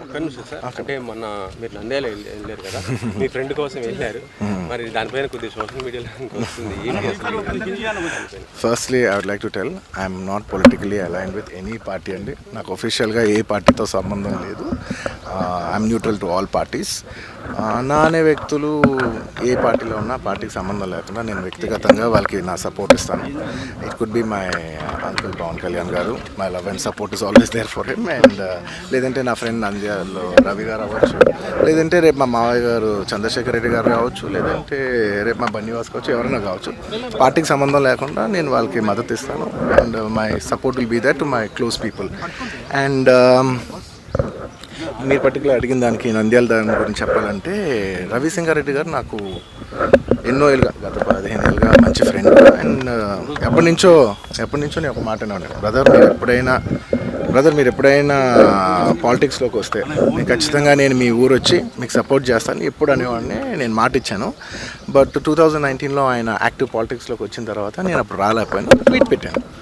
ఒక్క నిమిషం సార్ అంటే మొన్న మీరు నంద్యాల వెళ్ళారు కదా. మీ ఫ్రెండ్ కోసం వెళ్ళారు. మరి దానిపైన కొద్దిగా సోషల్ మీడియాలో వస్తుంది. Firstly I would like to tell I'm not politically align with any party అండి నాకు ఒఫీషియల్గా ఏ పార్టీతో సంబంధం లేదు. I'm neutral to all parties నా అనే వ్యక్తులు ఏ పార్టీలో ఉన్నా పార్టీకి సంబంధం లేకుండా నేను వ్యక్తిగతంగా వాళ్ళకి నా సపోర్ట్ ఇస్తాను. It could be my uncle Pawan Kalyan garu. My love and support is always there for him and లేదంటే నా ఫ్రెండ్ నంద్యాలలో రవి గారు అవ్వచ్చు. లేదంటే రేపు మా మావయ్య గారు చంద్రశేఖర్ రెడ్డి గారు కావచ్చు లేదంటే రేపు మా బన్నివాస్ కావచ్చు ఎవరైనా కావచ్చు. పార్టీకి సంబంధం లేకుండా నేను వాళ్ళకి మద్దతు ఇస్తాను. And my support will be that to my close people. And um, మీరు పర్టికులర్ అడిగిన దానికి నంద్యాల దాని గురించి చెప్పాలంటే రవిసింగారెడ్డి గారు నాకు ఎన్నో ఏళ్ళుగా గత పదిహేను ఏళ్ళుగా మంచి ఫ్రెండ్ అండ్ uh, ఎప్పటి నుంచో ఎప్పటి నుంచో నేను ఒక మాట ఉన్నాను బ్రదర్ మీరు ఎప్పుడైనా బ్రదర్ మీరు ఎప్పుడైనా పాలిటిక్స్లోకి వస్తే నేను ఖచ్చితంగా నేను మీ ఊరు వచ్చి మీకు సపోర్ట్ చేస్తాను. ఎప్పుడు అనేవాడిని నేను మాట ఇచ్చాను. బట్ టూ థౌజండ్ నైన్టీన్లో ఆయన యాక్టివ్ పాలిటిక్స్లోకి వచ్చిన తర్వాత నేను అప్పుడు రాలేకపోయాను. ట్వీట్ పెట్టాను.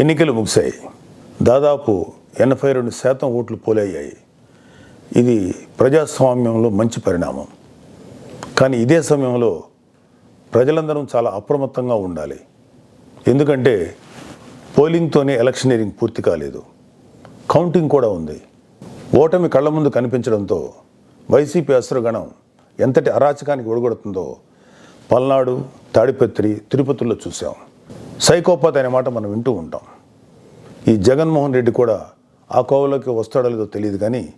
ఎన్నికలు ముగిశాయి. దాదాపు ఎనభై రెండు శాతం ఓట్లు పోలయ్యాయి. ఇది ప్రజాస్వామ్యంలో మంచి పరిణామం. కానీ ఇదే సమయంలో ప్రజలందరం చాలా అప్రమత్తంగా ఉండాలి. ఎందుకంటే పోలింగ్తోనే ఎలక్షనీరింగ్ పూర్తి కాలేదు. కౌంటింగ్ కూడా ఉంది. ఓటమి కళ్ళ ముందు కనిపించడంతో వైసీపీ అసురగణం ఎంతటి అరాచకానికి ఒడిగొడుతుందో పల్నాడు తాడిపత్రి తిరుపతిలో చూసాం సైకోపాత్ అనే మాట మనం వింటూ ఉంటాం. ఈ జగన్మోహన్ రెడ్డి కూడా ఆ కోవలోకి వస్తాడో లేదో తెలియదు కానీ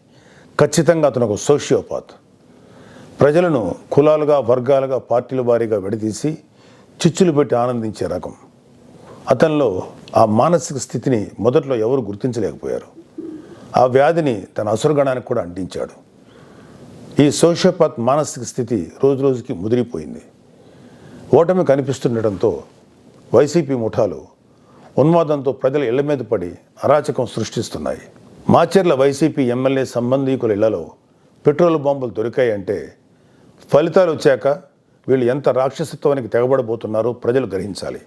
ఖచ్చితంగా అతను ఒక సోషియోపాత్. ప్రజలను కులాలుగా వర్గాలుగా పార్టీల వారీగా విడదీసి చిచ్చులు పెట్టి ఆనందించే రకం. అతనిలో ఆ మానసిక స్థితిని మొదట్లో ఎవరు గుర్తించలేకపోయారు. ఆ వ్యాధిని తన అసురగణానికి కూడా అంటించాడు. ఈ సోషియోపాత్ మానసిక స్థితి రోజు రోజుకి ముదిరిపోయింది. ఓటమి కనిపిస్తుండటంతో వైసీపీ ముఠాలు ఉన్మాదంతో ప్రజల ఇళ్ళ మీద పడి అరాచకం సృష్టిస్తున్నాయి. మాచర్ల వైసీపీ ఎమ్మెల్యే సంబంధీకుల ఇళ్ళలో పెట్రోల్ బాంబులు దొరికాయంటే ఫలితాలు వచ్చాక వీళ్ళు ఎంత రాక్షసత్వానికి తెగబడబోతున్నారో ప్రజలు గ్రహించాలి.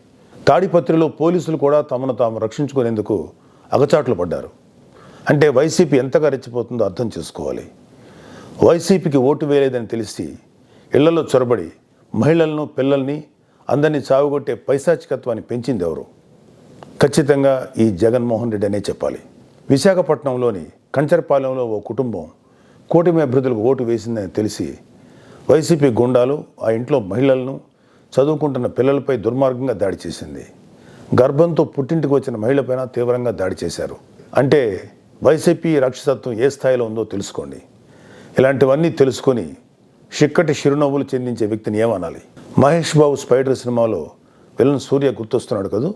తాడిపత్రిలో పోలీసులు కూడా తమను తాము రక్షించుకునేందుకు అగచాట్లు పడ్డారు. అంటే వైసీపీ ఎంతగా రెచ్చిపోతుందో అర్థం చేసుకోవాలి. వైసీపీకి ఓటు వేయలేదని తెలిసి ఇళ్ళలో చొరబడి మహిళలను పిల్లల్ని అందరినీ చావుగొట్టే పైశాచికత్వాన్ని పెంచింది ఎవరు? ఖచ్చితంగా ఈ జగన్మోహన్ రెడ్డి అనే చెప్పాలి. విశాఖపట్నంలోని కంచరపాలెంలో ఓ కుటుంబం కూటమి అభ్యర్థులకు ఓటు వేసిందని తెలిసి వైసీపీ గుండాలు ఆ ఇంట్లో మహిళలను చదువుకుంటున్న పిల్లలపై దుర్మార్గంగా దాడి చేసింది. గర్భంతో పుట్టింటికి వచ్చిన మహిళపైన తీవ్రంగా దాడి చేశారు. అంటే వైసీపీ రక్షసత్వం ఏ స్థాయిలో ఉందో తెలుసుకోండి. ఇలాంటివన్నీ తెలుసుకొని చిక్కటి చిరునవ్వులు చెందించే వ్యక్తిని ఏమనాలి? మహేష్ బాబు స్పైడర్ సినిమాలో విలన్ సూర్య గుర్తొస్తున్నాడు కదూ?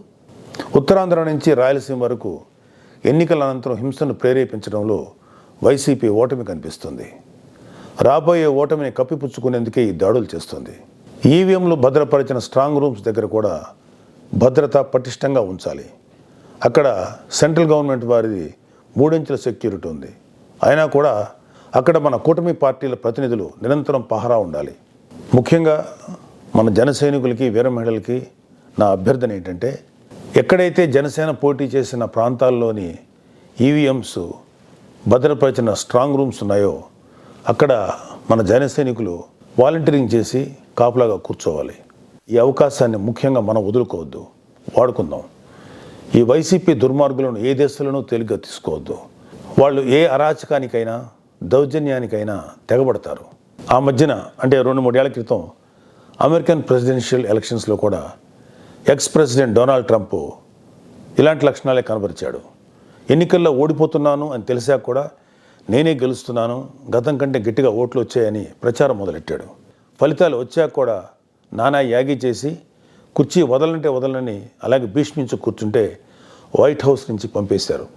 ఉత్తరాంధ్ర నుంచి రాయలసీమ వరకు ఎన్నికల అనంతరం హింసను ప్రేరేపించడంలో వైసీపీ ఓటమి కనిపిస్తుంది. రాబోయే ఓటమిని కప్పిపుచ్చుకునేందుకే ఈ దాడులు చేస్తుంది. ఈవీఎంలు భద్రపరిచిన స్ట్రాంగ్ రూమ్స్ దగ్గర కూడా భద్రత పటిష్టంగా ఉంచాలి. అక్కడ సెంట్రల్ గవర్నమెంట్ వారిది మూడించుల సెక్యూరిటీ ఉంది. అయినా కూడా అక్కడ మన కూటమి పార్టీల ప్రతినిధులు నిరంతరం పహరా ఉండాలి. ముఖ్యంగా మన జన సైనికులకి వీర మహిళలకి నా అభ్యర్థన ఏంటంటే ఎక్కడైతే జనసేన పోటీ చేసిన ప్రాంతాల్లోని ఈవీఎంస్ భద్రపరిచిన స్ట్రాంగ్ రూమ్స్ ఉన్నాయో అక్కడ మన జన సైనికులు వాలంటీరింగ్ చేసి కాపులాగా కూర్చోవాలి. ఈ అవకాశాన్ని ముఖ్యంగా మనం వదులుకోవద్దు వాడుకుందాం. ఈ వైసీపీ దుర్మార్గులను ఏ దేశంలోనూ తేలిగ్గా తీసుకోవద్దు. వాళ్ళు ఏ అరాచకానికైనా దౌర్జన్యానికైనా తెగబడతారు. ఆ మధ్యన అంటే రెండు మూడేళ్ళ క్రితం అమెరికన్ ప్రెసిడెన్షియల్ ఎలక్షన్స్లో కూడా ఎక్స్ ప్రెసిడెంట్ డొనాల్డ్ ట్రంప్ ఇలాంటి లక్షణాలే కనబరిచాడు. ఎన్నికల్లో ఓడిపోతున్నాను అని తెలిసాక కూడా నేనే గెలుస్తున్నాను గతం కంటే గట్టిగా ఓట్లు వచ్చాయని ప్రచారం మొదలెట్టాడు. ఫలితాలు వచ్చాక కూడా నానా యాగి చేసి కుర్చీ వదలంటే వదలని అలాగే భీష్మించు కూర్చుంటే వైట్ హౌస్ నుంచి పంపేశారు.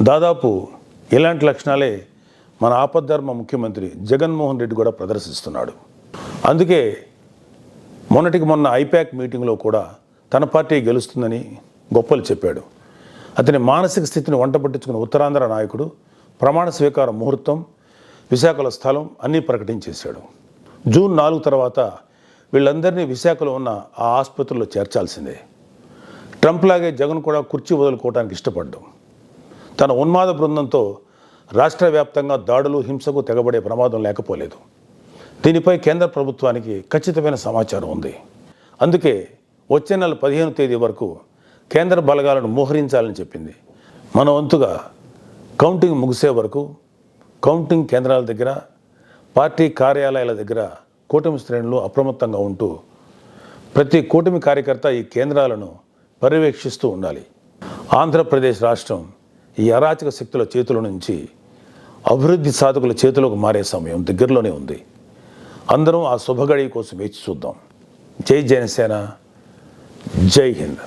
దాదాపు ఇలాంటి లక్షణాలే మన ఆపద్ధర్మ ముఖ్యమంత్రి జగన్మోహన్ రెడ్డి కూడా ప్రదర్శిస్తున్నాడు. అందుకే మొన్నటికి మొన్న ఐపాక్ మీటింగ్లో కూడా తన పార్టీ గెలుస్తుందని గొప్పలు చెప్పాడు. అతని మానసిక స్థితిని వంట పట్టించుకున్న ఉత్తరాంధ్ర నాయకుడు ప్రమాణ స్వీకార ముహూర్తం విశాఖలో స్థలం అన్నీ ప్రకటించేశాడు. జూన్ నాలుగు తర్వాత వీళ్ళందరినీ విశాఖలో ఉన్న ఆ ఆసుపత్రిలో చేర్చాల్సిందే. ట్రంప్ లాగే జగన్ కూడా కుర్చీ వదులుకోవడానికి ఇష్టపడ్డం. తన ఉన్మాద బృందంతో రాష్ట్ర వ్యాప్తంగా దాడులు హింసకు తెగబడే ప్రమాదం లేకపోలేదు. దీనిపై కేంద్ర ప్రభుత్వానికి ఖచ్చితమైన సమాచారం ఉంది. అందుకే వచ్చే నెల పదిహేను తేదీ వరకు కేంద్ర బలగాలను మోహరించాలని చెప్పింది. మన వంతుగా కౌంటింగ్ ముగిసే వరకు కౌంటింగ్ కేంద్రాల దగ్గర పార్టీ కార్యాలయాల దగ్గర కూటమి శ్రేణులు అప్రమత్తంగా ఉంటూ ప్రతి కూటమి కార్యకర్త ఈ కేంద్రాలను పర్యవేక్షిస్తూ ఉండాలి. ఆంధ్రప్రదేశ్ రాష్ట్రం ఈ అరాచక శక్తుల చేతుల నుంచి అభివృద్ధి సాధకుల చేతులకు మారే సమయం దగ్గరలోనే ఉంది. అందరం ఆ శుభగడి కోసం వేచి చూద్దాం. జై జనసేన జై హింద్.